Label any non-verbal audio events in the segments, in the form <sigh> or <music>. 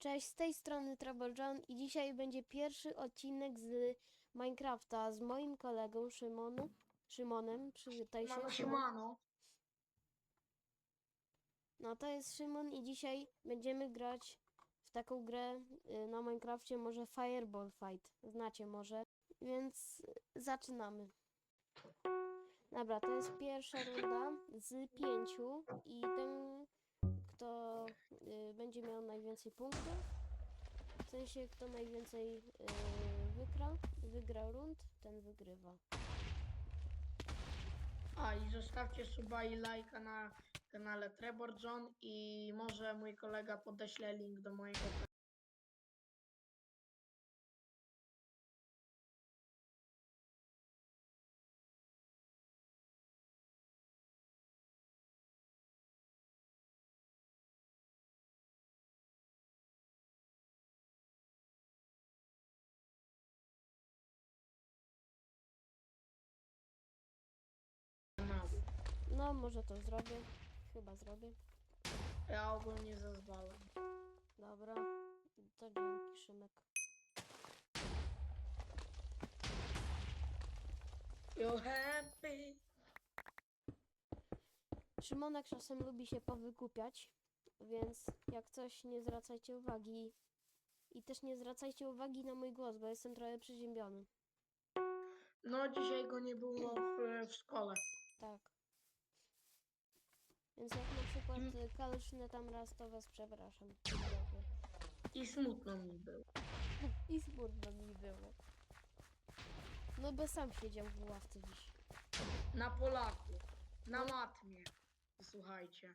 Cześć, z tej strony Trouble John i dzisiaj będzie pierwszy odcinek z Minecrafta z moim kolegą Szymon, Szymonem. Przywitaj się. Mano, siemano. No to jest Szymon i dzisiaj będziemy grać w taką grę y, na Minecrafcie, może Fireball Fight. Znacie może, więc zaczynamy. Dobra, to jest pierwsza runda z pięciu i ten, kto y, będzie miał najwięcej punktów, w sensie kto najwięcej y, wygra, wygra rund, ten wygrywa. A i zostawcie suba i lajka na kanale Trevor John i może mój kolega podeśle link do mojego No, może to zrobię. Chyba zrobię. Ja ogólnie zezwalam. Dobra, to dzięki Szymek. You happy? Szymonek czasem lubi się powykupiać, więc jak coś nie zwracajcie uwagi. I też nie zwracajcie uwagi na mój głos, bo jestem trochę przeziębiony. No dzisiaj go nie było w, w szkole. Tak. Więc jak na przykład y, kalsznę tam raz, to was przepraszam. I smutno mi było. <laughs> I smutno mi było. No bo sam siedział w ławce dziś. Na Polaku. Na matmie. Słuchajcie.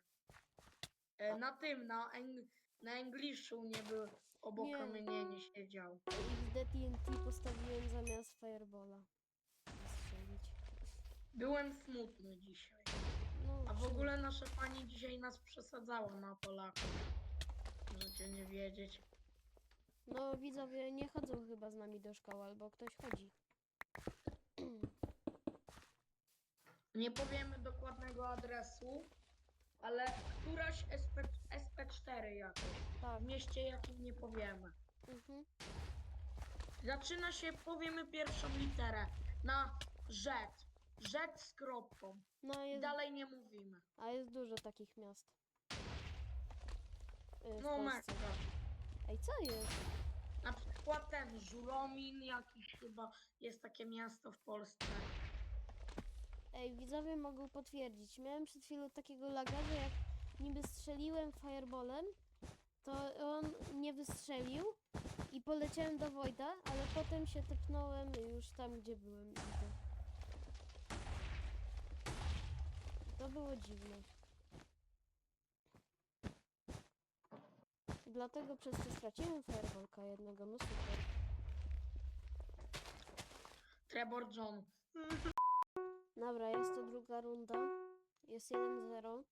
E, na tym, na, eng na Engliszu nie był obok Nie. mnie nie siedział. XD TNT postawiłem zamiast Firebola. Wystrzelić. Byłem smutny dzisiaj. A w ogóle nasza pani dzisiaj nas przesadzała na Polaków. Możecie nie wiedzieć. No widzowie nie chodzą chyba z nami do szkoły, albo ktoś chodzi. <clears throat> Nie powiemy dokładnego adresu, ale któraś SP, SP4 jakoś. Tak. W mieście jakim nie powiemy. Mhm. Zaczyna się, powiemy pierwszą literę. Na rzet. Rzet z kropką. No I jest, dalej nie mówimy. a jest dużo takich miast. Y, w No Polsce. mega. Ej, co jest? Na przykład ten Żuromin jakiś chyba jest takie miasto w Polsce. Ej, widzowie mogą potwierdzić. Miałem przed chwilą takiego laga, że jak niby strzeliłem fireballem, to on nie wystrzelił i poleciałem do Wojda, ale potem się tepnąłem już tam, gdzie byłem. i to- było dziwne. Dlatego przez to straciłem fireballka jednego, no super. Trevor John. Dobra, jest to druga runda. Jest 1-0.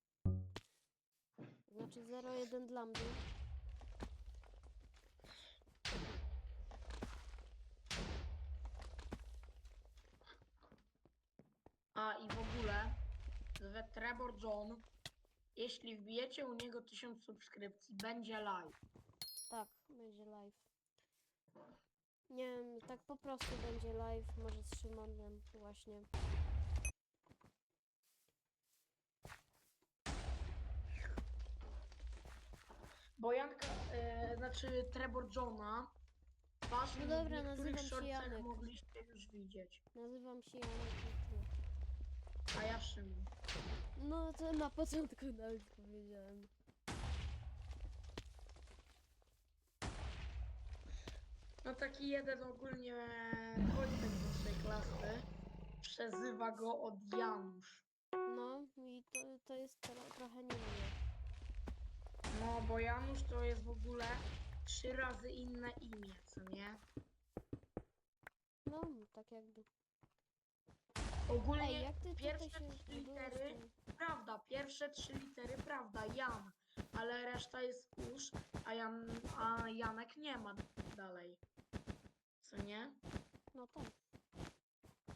Znaczy 0-1 dla mnie. A i w ogóle, że Trevor John, jeśli wbijecie u niego 1000 subskrypcji, będzie live. Tak, będzie live. Nie wiem, tak po prostu będzie live, może z Szymonem właśnie. Bo Janka, e, znaczy Trevor Johna, wasz No dobra, nazywam się Janek. mogliście już widzieć. Nazywam się Janek. A ja Szymon. No to na początku nawet powiedziałem. No taki jeden ogólnie z naszej klasy, przezywa go od Janusz. No i to, to jest tro, trochę niemiłe. No, bo Janusz to jest w ogóle trzy razy inne imię, co nie? No, tak jakby. Ogólnie Ej, jak ty tutaj pierwsze się trzy litery, prawda, pierwsze trzy litery, prawda, Jan, ale reszta jest usz, a, Jan, a Janek nie ma dalej. Co nie? No tak.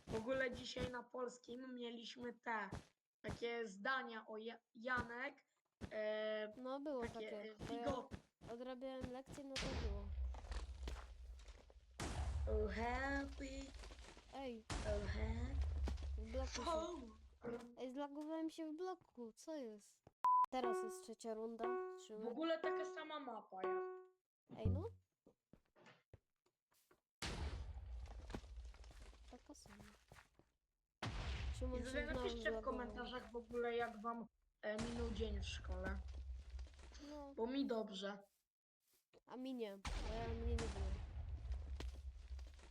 W ogóle dzisiaj na polskim mieliśmy te takie zdania o ja Janek, e, No było takie takie. e, bo ja- odrabiałem lekcję, no to było. Oh happy, Ej, oh happy. W bloku się... Ej, zlagowałem się w bloku, co jest? Teraz jest trzecia runda. W Trzymaj. ogóle taka sama mapa jest. Ej, no. Taka sama. Szymon się znowu napiszcie w zlagował. komentarzach w ogóle jak wam e, minął dzień w szkole. No, Bo mi dobrze. a mi nie. A mnie nie było.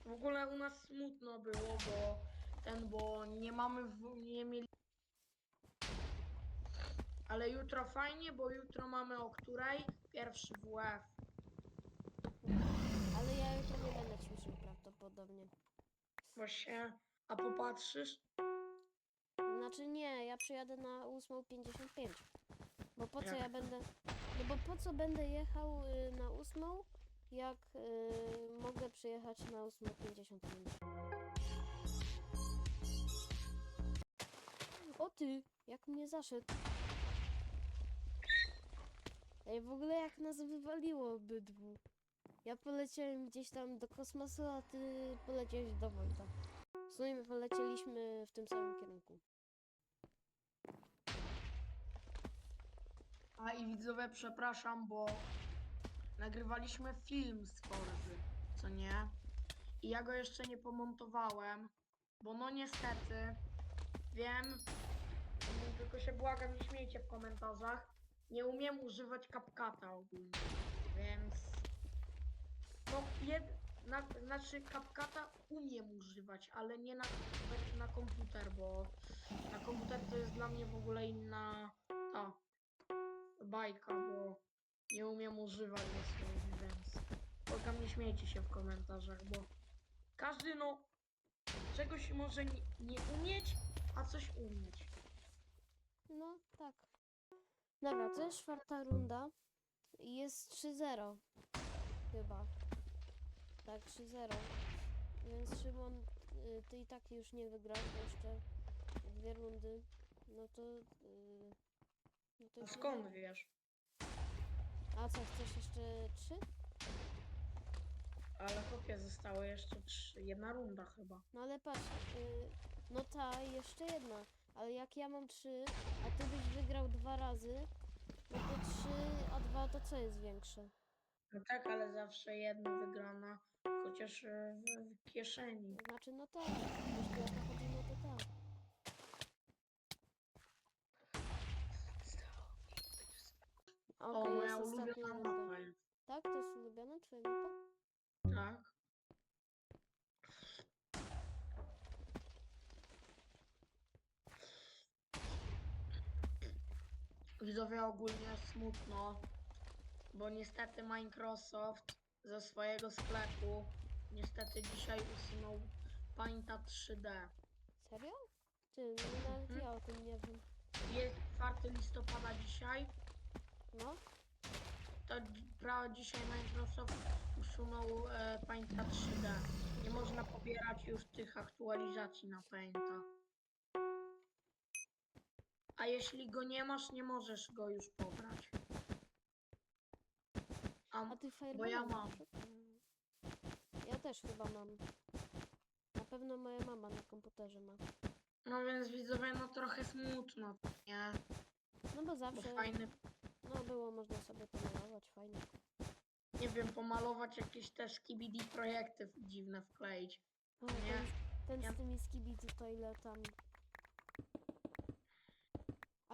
W ogóle u nas smutno było, bo ten, bo nie mamy, w, nie mieli... Ale jutro fajnie, bo jutro mamy o której? Pierwszy WF. Ale ja jutro nie będę ćwiczył prawdopodobnie. Właśnie, a popatrzysz? Znaczy nie, ja przyjadę na 8.55. Bo po co Jak ja będę... No bo po co będę jechał y, na 8, jak y, mogę przyjechać na 8.55. O ty, jak mnie zaszedł. Ej, w ogóle jak nas wywaliło obydwu. Ja poleciałem gdzieś tam do kosmosu, a ty poleciałeś do Wojta. W sumie polecieliśmy w tym samym kierunku. A i widzowie, przepraszam, bo nagrywaliśmy film z Forzy, co nie? I ja go jeszcze nie pomontowałem, bo no niestety, wiem, tylko się błagam, nie śmiejcie w komentarzach, nie umiem używać CapCut'a ogólnie, więc no, jed, na, znaczy CapCut'a umiem używać, ale nie na, na komputer, bo na komputer to jest dla mnie w ogóle inna ta bajka, bo nie umiem używać dosłownie, więc błagam nie śmiejcie się w komentarzach, bo każdy no czegoś może nie, nie umieć, a coś umieć. No, tak. Dobra, to jest czwarta runda. i Jest 3-0. Chyba. Tak, 3-0. Więc Szymon, y, ty i tak już nie wygrasz, bo jeszcze dwie rundy. No to... y, No to A już nie skąd wiesz? A co, chcesz jeszcze trzy? Ale chłopie, zostały jeszcze trzy, jedna runda chyba. No ale patrz, y, no ta, jeszcze jedna. Ale jak ja mam trzy, a ty byś wygrał dwa razy, no to trzy, a dwa to co jest większe? No tak, ale zawsze jedna wygrana, chociaż e, w, w kieszeni. Znaczy, no tak, jeśli o to chodzi, no to tak. O, moja jest ostatnia ulubiona runda. mapa jest. Tak, to jest ulubiona twoja mapa? Tak. Widzowie ogólnie smutno, bo niestety Microsoft ze swojego sklepu niestety dzisiaj usunął Painta 3D. Serio? Ty, no nawet Mhm. ja o tym nie wiem. Jest 4 listopada dzisiaj, No, to dzi- pra dzisiaj Microsoft usunął e, Painta 3D. Nie można pobierać już tych aktualizacji na Painta. A jeśli go nie masz, nie możesz go już pobrać. A, a ty Fireballa ja masz? mam. Ja też chyba mam. Na pewno moja mama na komputerze ma. no więc widzowie, no trochę smutno, nie? No bo Bo zawsze, no było można sobie pomalować, fajnie. nie wiem, pomalować jakieś te skibidi projekty dziwne wkleić. O, Nie. ten, ten Ja- z tymi skibidi toiletami.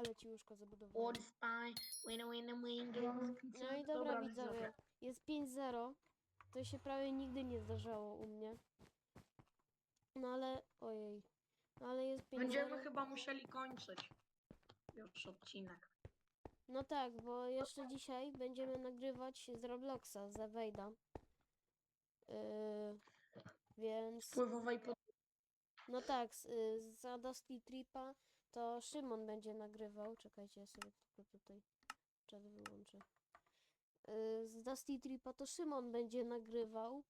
Ale ci łóżko zabudowałem. Spy, win win No i dobra, widzowie. Jest 5-0. To się prawie nigdy nie zdarzało u mnie. No ale, ojej. No ale jest 5-0. Będziemy chyba musieli kończyć już odcinek. No tak, bo jeszcze dzisiaj będziemy nagrywać z Robloxa, z Evejda. Yy, więc, Wpływowej pod... no tak, z, y, za Dusty Tripa to Szymon będzie nagrywał. Czekajcie, ja sobie tylko tutaj czat wyłączę. Yy, z Dusty Tripa to Szymon będzie nagrywał.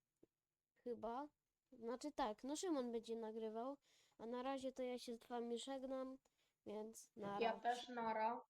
Chyba. Znaczy tak, no Szymon będzie nagrywał. A na razie to ja się z wami żegnam, więc na Ja też nara.